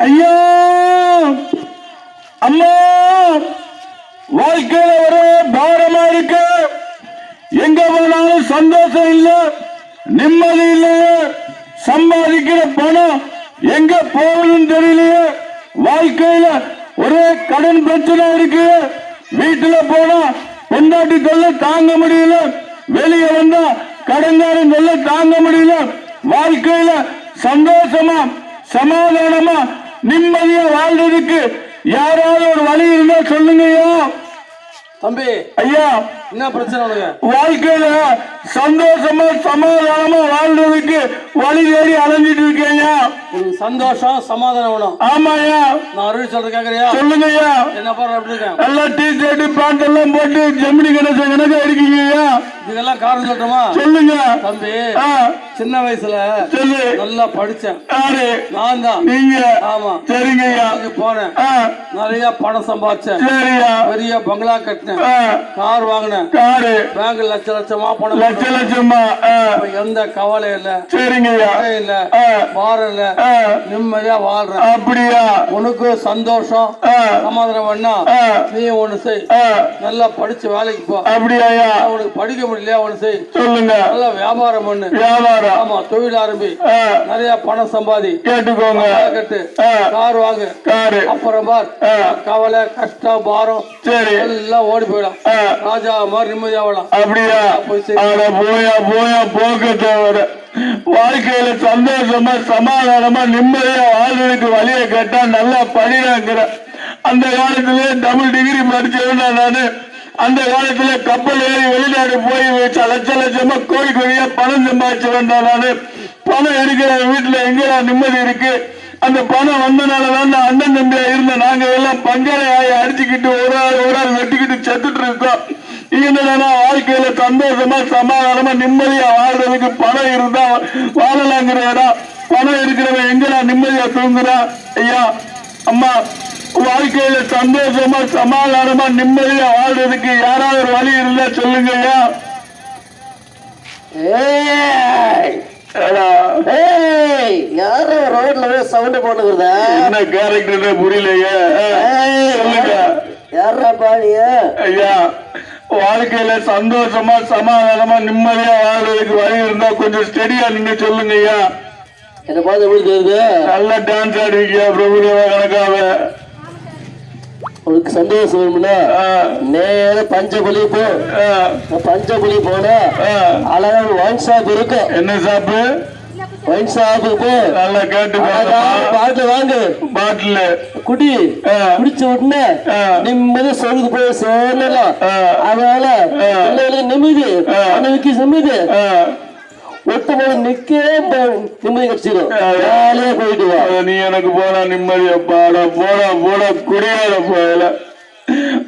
ஐயோ! அம்மா! வாழ்க்கையில ஒரே பாரமா இருக்கு. எங்க போனாலும் சந்தோஷம் இல்ல நிம்மதி இல்லையே. சம்பாதிக்கிற பணம் எங்க போகணும்னு தெரியலையே. வாழ்க்கையில ஒரே கடன் பிரச்சனை இருக்கு. வீட்டுல போனா பொண்டாட்டி தொல்லை தாங்க முடியல. வெளியே வந்தா கடன்காரன் தொல்லை தாங்க முடியல. வாழ்க்கையில சந்தோஷமா சமாதானமா நிம்மதியா வாழ்றதுக்கு யாராவது ஒரு வழி இருந்தா சொல்லுங்கய்யா. தம்பி. ஐயா. என்ன பிரச்சனை வாழ்க்கையில சந்தோஷமா சமாதானமா வாழ்றதுக்கு வழி தேடி அலைஞ்சிட்டு இருக்கேங்க. சந்தோஷம் சமாதானம் வேணும். ஆமாய்யா. நான் அருள் சொல்றது கேக்குறியா? சொல்லுங்கய்யா. என்ன பாரு எப்படி இருக்கேன் நல்லா டீ ஷர்ட் பேண்ட் எல்லாம் போட்டு ஜெமினி கணேசன் கணக்கா இருக்கீங்கய்யா இதுக்கெல்லாம் காரணம் சொல்லட்டுமா? சொல்லுங்க. தம்பி சின்ன வயசுல சொல்லு. நல்லா படிச்சேன். நான் தான். நீங்க. ஆமா. சரிங்கய்யா. போனேன். நிறைய பணம் சம்பாதிச்சேன். பெரிய பங்களா கட்டினேன். கார் வாங்கினேன். காரு பேங்க் லட்ச லட்சமா பணம் லட்ச லட்சமா எந்த கவலை இல்ல. கவலை இல்ல. பாரம் இல்ல. நிம்மதியா வாழ்றேன். அப்படியா? உனக்கு சந்தோஷம். சமாதானம் நீ ஒண்ணு செய். நல்லா படிச்சு வேலைக்கு போ. அப்படியாயா உனக்கு படிக்க முடியலையா? ஒண்ணு செய். சொல்லுங்க. நல்லா வியாபாரம் பண்ணு. வியாபாரம். ஆமா தொழில் ஆரம்பி. நிறைய பணம் சம்பாதி. கேட்டுக்கோங்க. கட்டு. கார் வாங்கு. காரு. அப்புறம் பார். கவலை கஷ்டம் பாரம் சரி. எல்லாம் ஓடி போயிடும். ராஜா மாதிரி நிம்மதியா வாழலாம் அப்படியா? போய் போயா போக்க தவிர வாழ்க்கையில சந்தோஷமா சமாதானமா நிம்மதியா வாழ்றதுக்கு வழியை கேட்டா நல்லா படினாங்கிற அந்த காலத்திலே டபுள் டிகிரி படிச்சிருந்தா நானு. அந்த காலத்துல கப்பல் ஏறி வெளிநாடு போய் லட்ச லட்சமா கோடி கோடியா பணம் சம்பாதிச்சு வந்தா நானு. பணம் இருக்கிற வீட்டுல எங்கடா நிம்மதி இருக்கு? அந்த பணம் வந்தனாலதான் நான் அண்ணன் தம்பியா இருந்த நாங்க எல்லாம் பங்காளி ஆகி அடிச்சுக்கிட்டு ஒரு ஆள் ஒரு ஆள் வெட்டிக்கிட்டு செத்துட்டு இருக்கோம். என்னடா வாழ்க்கையில சந்தோஷமா சமாதானமா நிம்மதியா வாழ்றதுக்கு பணம் இருந்தா வாழலாங்கிறடா பணம் இருக்கிறவன் எங்கடா நிம்மதியா தூங்குறான் ஐயா அம்மா வாழ்க்கையில சந்தோஷமா சமாதானமா நிம்மதியா வாழ்றதுக்கு யாராவது ஒரு வழி இருந்தா சொல்லுங்க ஐயா. யாரோ ரோட்ல சவுண்ட் போட்டுக்கிறதா? என்ன கேரக்டர் புரியலையே. சொல்லுங்க. யாரா பாடிய ஐயா வாழ்க்கையில சந்தோஷமா சமாதானமா நிம்மதியா வாழ்றதுக்கு வழி இருந்தா கொஞ்சம் ஸ்டெடியா நின்னு சொல்லுங்க ஐயா. என்ன பார்த்து எப்படி தெரியுது நல்லா டான்ஸ் ஆடுவீங்க பிரபுதேவ கணக்காவ. உனக்கு சந்தோஷம் வேணும்னா நேர பஞ்சபலி போ. பஞ்சபலி போனா ஆ. அழகான ஒயின் ஷாப் இருக்கும் என்ன சாப்பு ஒயின் ஷாப்புக்கு போ நல்லா கேட்டு பாட்டில் வாங்கு. பாட்டில். குடி. குடிச்ச உடனே. நிம்மதி சொருக்கு போய் சேரலாம். அதனால. பிள்ளைகளுக்கு நிம்மதி ஆ. அன்னைக்கு நிம்மதி. போது நிக்க நிம்மதி கிடைச்சிடும் ஆ. ஜாலியா போயிட்டு நீ எனக்கு போனா நிம்மதியா பாடா போடா போடா குடியாத போயல.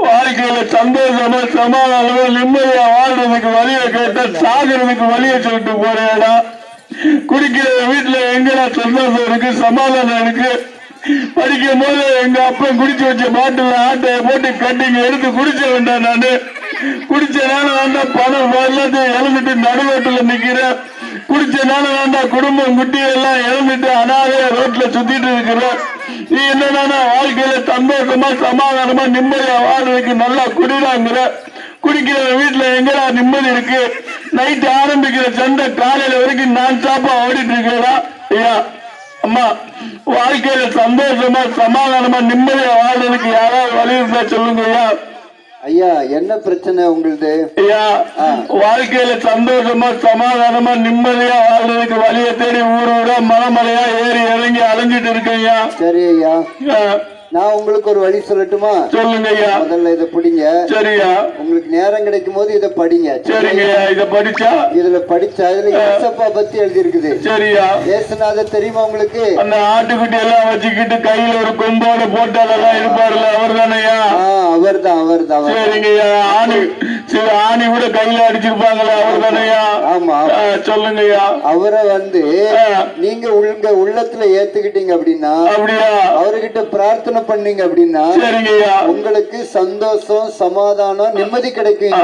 வாழ்க்கையில சந்தோஷமா சமாதானமா நிம்மதியா வாழ்றதுக்கு வழிய கேட்டா சாகிறதுக்கு வழிய சொல்லிட்டு போறேடா. குடிக்கிற வீட்டுல எங்கடா சந்தோஷம் இருக்கு சமாதானம் இருக்கு? படிக்கும் போது எங்க அப்பா குடிச்சு வச்ச பாட்டில் ஆட்டைய போட்டு கட்டிங்க எடுத்து குடிச்ச வேண்டாம் நானு. குடிச்சனால வேண்டாம் பணம் எல்லாத்தையும் இழந்துட்டு நடுவோட்டுல நிக்கிறேன் குடிச்சனால வேண்டாம் குடும்பம் குட்டி எல்லாம் இழந்துட்டு அனாதைய ரோட்ல சுத்திட்டு இருக்கிறேன் நீ என்னன்னா வாழ்க்கையில சந்தோஷமா சமாதானமா நிம்மதியா வாழ்றதுக்கு நல்லா குடிடாங்கிற. குடிக்கிற வீட்டுல எங்கடா நிம்மதி இருக்கு? நைட் ஆரம்பிக்கிற சண்டை காலையில வரைக்கும் நான் சாப்பா ஓடிட்டு இருக்கிறா ஐயா அம்மா வாழ்க்கையில சந்தோஷமா சமாதானமா நிம்மதியா வாழ்றதுக்கு யாராவது வழி இருந்தா சொல்லுங்க ஐயா. ஐயா என்ன பிரச்சனை உங்களுது? ஐயா வாழ்க்கையில சந்தோஷமா சமாதானமா நிம்மதியா வாழ்றதுக்கு வழியை தேடி ஊர் ஊரா மலைமலையா ஏறி இறங்கி அலைஞ்சிட்டு இருக்கேன் ஐயா. சரி ஐயா. நான் உங்களுக்கு ஒரு வழி சொல்லட்டுமா? சொல்லுங்க ஐயா முதல்ல இதை பிடிங்க. சரியா. உங்களுக்கு நேரம் கிடைக்கும் போது இதை படிங்க. சரிங்க இத படிச்சா? இதுல படிச்சா இதுல ஏசப்பா பத்தி எழுதி இருக்குது சரியா. ஏசுநாதர் தெரியுமா உங்களுக்கு? அந்த ஆட்டுக்குட்டி எல்லாம் வச்சுக்கிட்டு கையில ஒரு கொம்போட போட்டாலெல்லாம் இருப்பாருல்ல அவர் தானையா அவர்தான் அவர்தான் அவர் சரிங்க ஐயா ஆணு சரி ஆணி கூட கையில அடிச்சிருப்பாங்களே அவர் தானையா ஆமா சொல்லுங்கய்யா. அவரை வந்து. நீங்க உங்க உள்ளத்துல ஏத்துக்கிட்டீங்க அப்படின்னா அப்படியா? அவர்கிட்ட பிரார்த்தனை பண்ணீங்க அப்படின்னா சரிங்கய்யா உங்களுக்கு சந்தோஷம் சமாதானம் நிம்மதி கிடைக்கும்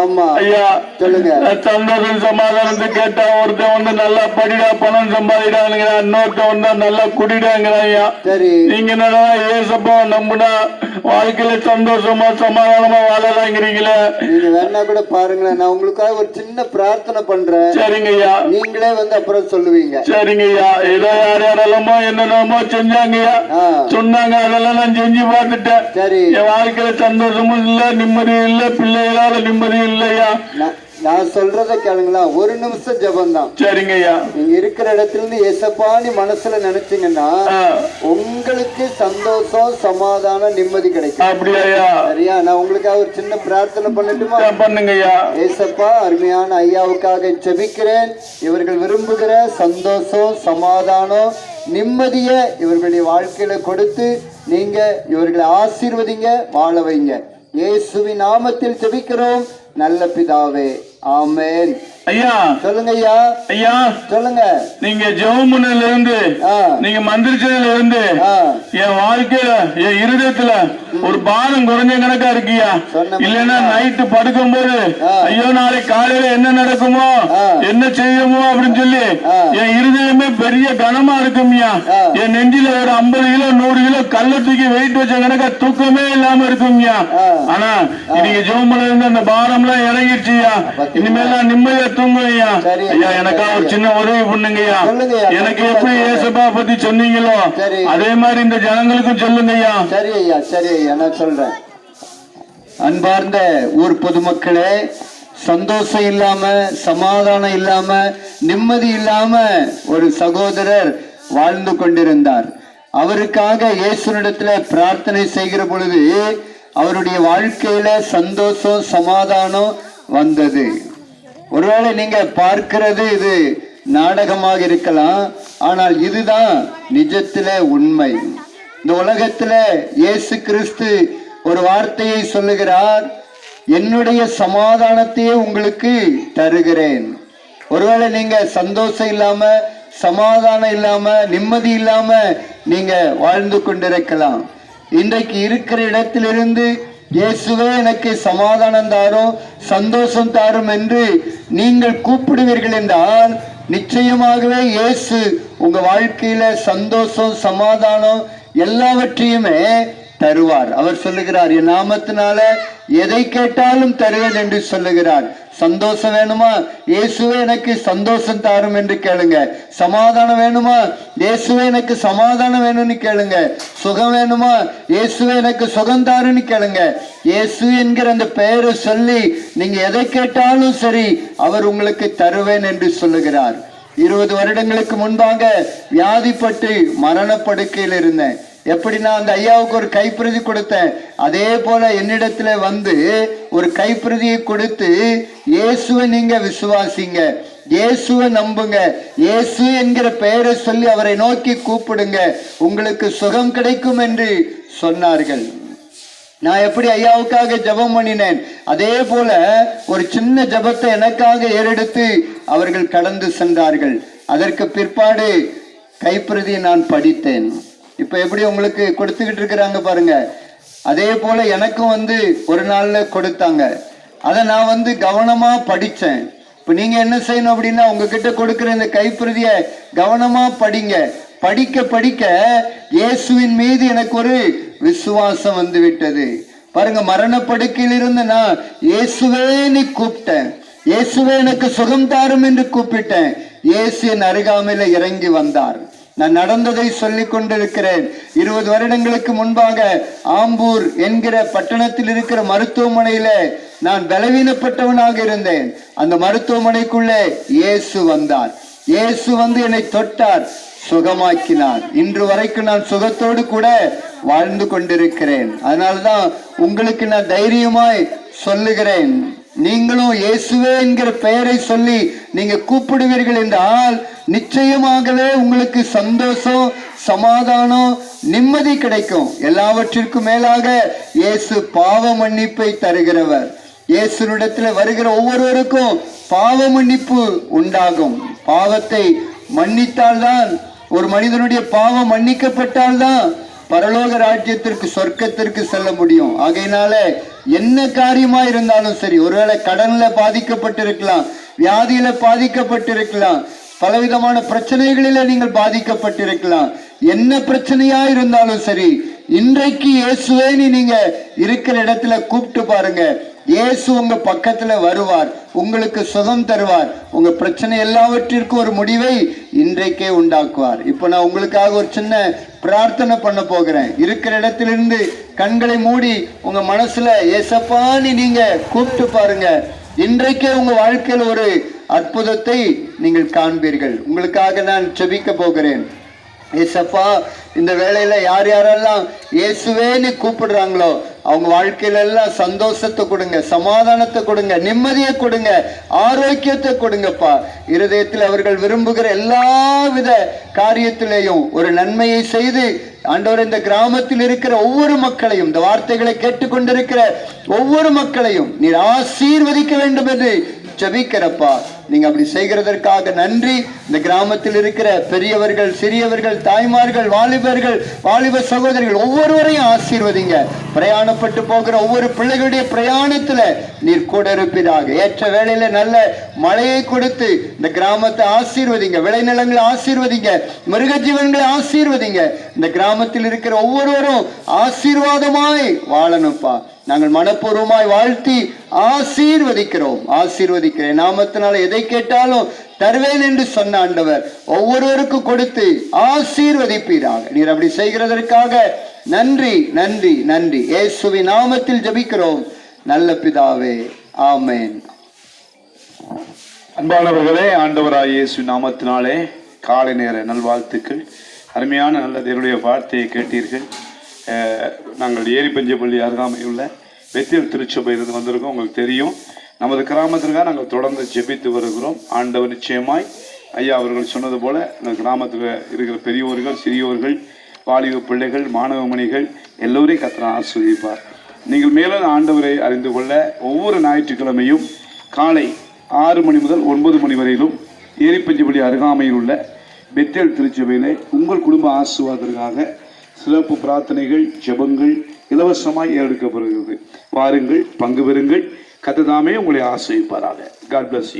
ஆமா. ஐயா. சொல்லுங்க. சந்தோஷம் சமாதானத்தை கேட்டா ஒருத்தன் வந்து நல்லா படிடா பணம் சம்பாதிடாங்கிறான் இன்னொருத்தன் வந்து நல்லா குடிடாங்கிறான் ஐயா. சரி. நீங்க என்னடா ஏசப்பா நம்புனா வாழ்க்கையில சந்தோஷமா சமாதானமா வாழலாங்கிறீங்களே. நீங்க வேணா கூட பாருங்களேன். நான் உங்களுக்காக ஒரு சின்ன பிரார்த்தனை பண்றேன். சரிங்க ஐயா. நீங்களே வந்து அப்புறம் சொல்லுவீங்க. சரிங்க ஐயா. ஏதோ யார் யாரெல்லாமோ என்னென்னமோ செஞ்சாங்கய்யா ஆ. சொன்னாங்க அதெல்லாம் நான் செஞ்சு பார்த்துட்டேன். என் வாழ்க்கையில சந்தோஷமும் இல்ல நிம்மதியும் இல்ல பிள்ளைகளால நிம்மதியும் இல்லையா? நான்- சொல்றத கேளுங்களா ஒரு நிமிஷம் ஜெபம்தான். சரிங்க ஐயா நீங்க இருக்கிற இடத்துல இருந்து எசப்பான்னு மனசுல நினைச்சீங்கன்னா உங்களுக்கு சந்தோஷம் சமாதானம் நிம்மதி கிடைக்கும். அப்படியா சரியா? நான் உங்களுக்காக ஒரு சின்ன பிரார்த்தனை பண்ணட்டுமா? பண்ணுங்க ஐயா ஏசப்பா அருமையான ஐயாவுக்காக ஜெபிக்கிறேன். இவர்கள் விரும்புகிற சந்தோஷம் சமாதானம் நிம்மதியை இவர்களுடைய வாழ்க்கையில கொடுத்து நீங்க இவர்களை ஆசீர்வதிங்க வாழ வைங்க. இயேசுவின் நாமத்தில் ஜெபிக்கிறோம். நல்ல பிதாவே. ஆமென். ஐயா. சொல்லுங்க ஐயா. ஐயா சொல்லுங்க. நீங்க ஜெவமுனில இருந்து நீங்க மந்திரிச்சதுல இருந்து என் வாழ்க்கையில என் இருதயத்துல ஒரு பாரம் குறைஞ்ச கணக்கா இருக்கியா இல்லைன்னா நைட்டு படுக்கும் போது. ஐயோ நாளைக்கு காலையில என்ன நடக்குமோ. என்ன செய்யுமோ அப்படின்னு சொல்லி. என் இருதயமே பெரிய கனமா இருக்கும்யா. என் நெஞ்சில ஒரு ஐம்பது கிலோ நூறு கிலோ கல்ல தூக்கி வெயிட் வச்ச கணக்கா தூக்கமே இல்லாம இருக்கும்யா. ஆனா நீங்க ஜோமல இருந்து அந்த பாரம் எல்லாம் இறங்கிடுச்சுயா பாத்தீங்களா? இனிமேல் நான் நிம்மதியா தூங்குவையா. ஐயா எனக்கா ஒரு சின்ன உதவி பண்ணுங்கய்யா. எனக்கு எப்படி ஏசப்பா பத்தி சொன்னீங்களோ. அதே மாதிரி இந்த ஜனங்களுக்கும் சொல்லுங்கய்யா சரி ஐயா சரி ஐயா என சொல்றேன். அன்பார்ந்த ஊர் பொதுமக்களே சந்தோஷம் இல்லாம சமாதானம் இல்லாம நிம்மதி இல்லாம ஒரு சகோதரர் வாழ்ந்து கொண்டிருந்தார். அவருக்காக இயேசுனிடத்துல பிரார்த்தனை செய்கிற பொழுது அவருடைய வாழ்க்கையில சந்தோஷம் சமாதானம் வந்தது. ஒருவேளை நீங்க பார்க்கிறது இது நாடகமாக இருக்கலாம் ஆனால் இதுதான் நிஜத்தில உண்மை. இந்த உலகத்துல இயேசு கிறிஸ்து ஒரு வார்த்தையை சொல்லுகிறார் என்னுடைய சமாதானத்தையே உங்களுக்கு தருகிறேன். ஒருவேளை நீங்க சந்தோஷம் இல்லாம சமாதானம் இல்லாம நிம்மதி இல்லாம நீங்க வாழ்ந்து கொண்டிருக்கலாம். இன்றைக்கு இருக்கிற இடத்திலிருந்து இயேசுவே எனக்கு சமாதானம் தாரும் சந்தோஷம் தாரும் என்று நீங்கள் கூப்பிடுவீர்கள் என்றால் நிச்சயமாகவே இயேசு உங்க வாழ்க்கையில சந்தோஷம் சமாதானம் எல்லாவற்றையுமே தருவார். அவர் சொல்லுகிறார் என் நாமத்தினால எதை கேட்டாலும் தருவேன் என்று சொல்லுகிறார். சந்தோஷம் வேணுமா? இயேசுவே எனக்கு சந்தோஷம் தாரும் என்று கேளுங்க. சமாதானம் வேணுமா? இயேசுவே எனக்கு சமாதானம் வேணும்னு கேளுங்க. சுகம் வேணுமா? இயேசுவே எனக்கு சுகம் தாருன்னு கேளுங்க. இயேசு என்கிற அந்த பெயரை சொல்லி நீங்க எதை கேட்டாலும் சரி அவர் உங்களுக்கு தருவேன் என்று சொல்லுகிறார். இருபது வருடங்களுக்கு முன்பாக வியாதிப்பட்டு மரணப்படுக்கையில் இருந்தேன். எப்படி நான் அந்த ஐயாவுக்கு ஒரு கைப்பிரதி கொடுத்தேன்? அதே போல என்னிடத்துல வந்து ஒரு கைப்பிரதியை கொடுத்து இயேசுவை நீங்க விசுவாசிங்க. இயேசுவை நம்புங்க. இயேசு என்கிற பெயரை சொல்லி அவரை நோக்கி கூப்பிடுங்க. உங்களுக்கு சுகம் கிடைக்கும் என்று சொன்னார்கள். நான் எப்படி ஐயாவுக்காக ஜெபம் பண்ணினேன்? அதே போல ஒரு சின்ன ஜெபத்தை எனக்காக ஏறெடுத்து அவர்கள் கடந்து சென்றார்கள். அதற்கு பிற்பாடு கைப்பிரதியை நான் படித்தேன். இப்ப எப்படி உங்களுக்கு கொடுத்துக்கிட்டு இருக்கிறாங்க பாருங்க. அதே போல எனக்கும் வந்து ஒரு நாள்ல கொடுத்தாங்க. அதை நான் வந்து கவனமா படித்தேன் இப்போ நீங்க என்ன செய்யணும் அப்படின்னா உங்ககிட்ட கொடுக்குற இந்த கைப்பிரதியை கவனமா படிங்க. படிக்க படிக்க இயேசுவின் மீது எனக்கு ஒரு விசுவாசம் வந்து விட்டது பாருங்க மரணப்படுக்கையில் இருந்து நான் இயேசுவே நீ கூப்பிட்டேன். இயேசுவே எனக்கு சுகம் தாரும் என்று கூப்பிட்டேன். இயேசு என் அருகாமையில இறங்கி வந்தார். நான் நடந்ததை சொல்லிக் கொண்டிருக்கிறேன். இருபது வருடங்களுக்கு முன்பாக ஆம்பூர் என்கிற பட்டணத்தில் இருக்கிற மருத்துவமனையில நான் பலவீனப்பட்டவனாக இருந்தேன். அந்த மருத்துவமனைக்குள்ளே இயேசு வந்தார். இயேசு வந்து என்னை தொட்டார் சுகமாக்கினார். இன்று வரைக்கும் நான் சுகத்தோடு கூட வாழ்ந்து கொண்டிருக்கிறேன். அதனால்தான் உங்களுக்கு நான் தைரியமாய் சொல்லுகிறேன். நீங்களும் இயேசுவே என்கிற பெயரை சொல்லி நீங்க கூப்பிடுவீர்கள் என்றால் நிச்சயமாகவே உங்களுக்கு சந்தோஷம் சமாதானம் நிம்மதி கிடைக்கும். எல்லாவற்றிற்கும் மேலாக இயேசு பாவ மன்னிப்பை தருகிறவர். இயேசுனிடத்தில் வருகிற ஒவ்வொருவருக்கும் பாவ மன்னிப்பு உண்டாகும். பாவத்தை மன்னித்தால்தான் ஒரு மனிதனுடைய பாவம் மன்னிக்கப்பட்டால்தான் பரலோக ராஜ்யத்திற்கு சொர்க்கத்திற்கு செல்ல முடியும். ஆகையினால என்ன காரியமா இருந்தாலும் சரி ஒருவேளை கடன்ல பாதிக்கப்பட்டிருக்கலாம் வியாதியில பாதிக்கப்பட்டிருக்கலாம் பலவிதமான பிரச்சனைகளில நீங்கள் பாதிக்கப்பட்டிருக்கலாம். என்ன பிரச்சனையா இருந்தாலும் சரி இன்றைக்கு இயேசுவே நீங்க இருக்கிற இடத்துல கூப்பிட்டு பாருங்க. இயேசு உங்க பக்கத்துல வருவார் உங்களுக்கு சுகம் தருவார். உங்க பிரச்சனை எல்லாவற்றிற்கும் ஒரு முடிவை இன்றைக்கே உண்டாக்குவார். இப்போ நான் உங்களுக்காக ஒரு சின்ன பிரார்த்தனை பண்ண போகிறேன். இருக்கிற இடத்திலிருந்து கண்களை மூடி உங்க மனசுல ஏசப்பான்னு நீங்க கூப்பிட்டு பாருங்க. இன்றைக்கே உங்க வாழ்க்கையில் ஒரு அற்புதத்தை நீங்கள் காண்பீர்கள். உங்களுக்காக நான் செபிக்க போகிறேன். ஏசப்பா இந்த வேலையில யார் யாரெல்லாம் இயேசுவேன்னு கூப்பிடுறாங்களோ அவங்க வாழ்க்கையில எல்லாம் சந்தோஷத்தை கொடுங்க சமாதானத்தை கொடுங்க நிம்மதியை கொடுங்க ஆரோக்கியத்தை கொடுங்கப்பா. இருதயத்தில் அவர்கள் விரும்புகிற எல்லா வித காரியத்திலேயும் ஒரு நன்மையை செய்து ஆண்டவர் இந்த கிராமத்தில் இருக்கிற ஒவ்வொரு மக்களையும் இந்த வார்த்தைகளை கேட்டுக்கொண்டிருக்கிற ஒவ்வொரு மக்களையும் நீர் ஆசீர்வதிக்க வேண்டும் என்று ஜபிக்கிறப்பா. நீங்க அப்படி செய்கிறதற்காக நன்றி. இந்த கிராமத்தில் இருக்கிற பெரியவர்கள் சிறியவர்கள் தாய்மார்கள் வாலிபர்கள் வாலிப சகோதரிகள் ஒவ்வொருவரையும் ஆசீர்வதிங்க. பிரயாணப்பட்டு போகிற ஒவ்வொரு பிள்ளைகளுடைய பிரயாணத்துல நீர் கூட இருப்பீராக. ஏற்ற வேளையில நல்ல மழையை கொடுத்து இந்த கிராமத்தை ஆசீர்வதிங்க. விளைநிலங்களை ஆசீர்வதிங்க. மிருக ஜீவன்களை ஆசீர்வதிங்க. இந்த கிராமத்தில் இருக்கிற ஒவ்வொருவரும் ஆசீர்வாதமாய் வாழணும்ப்பா. நாங்கள் மனப்பூர்வமாய் வாழ்த்தி ஆசீர்வதிக்கிறோம். ஆசீர்வதிக்கிறேன். நாமத்தினால எதை கேட்டாலும் தருவேன் என்று சொன்ன ஆண்டவர் ஒவ்வொருவருக்கும் கொடுத்து ஆசீர்வதிப்பீராக. நீர் அப்படி செய்கிறதற்காக நன்றி நன்றி நன்றி. இயேசுவின் நாமத்தில் ஜெபிக்கிறோம். நல்ல பிதாவே ஆமேன். அன்பானவர்களே ஆண்டவராய் இயேசு நாமத்தினாலே காலை நேர நல்வாழ்த்துக்கள். அருமையான நல்ல தேவனுடைய வார்த்தையை கேட்டீர்கள். நாங்கள் ஏரிப்பஞ்சப்பள்ளி அருகாமையுள்ள உள்ள வெத்தியல் திருச்சபையிலிருந்து வந்திருக்கோம். உங்களுக்கு தெரியும். நமது கிராமத்திற்காக நாங்கள் தொடர்ந்து ஜெபித்து வருகிறோம். ஆண்டவர் நிச்சயமாய் ஐயா அவர்கள் சொன்னது போல இந்த கிராமத்தில் இருக்கிற பெரியோர்கள் சிறியோர்கள் வாலிப பிள்ளைகள் மாணவ மணிகள் எல்லோரையும் கத்தனை ஆஸ்வதிப்பார் நீங்கள் மேலும் ஆண்டவரை அறிந்து கொள்ள ஒவ்வொரு ஞாயிற்றுக்கிழமையும் காலை ஆறு மணி முதல் ஒன்பது மணி வரையிலும் ஏரிப்பஞ்சுபடி அருகாமையில் உள்ள பெத்தேல் திருச்சபையிலே உங்கள் குடும்ப ஆசுவாதத்திற்காக சிறப்பு பிரார்த்தனைகள் ஜெபங்கள் இலவசமாய் ஏறெடுக்கப்படுகிறது. வாருங்கள் பங்கு பெறுங்கள். கத்ததாமே உங்களை ஆசிரியப்பாராக. God plus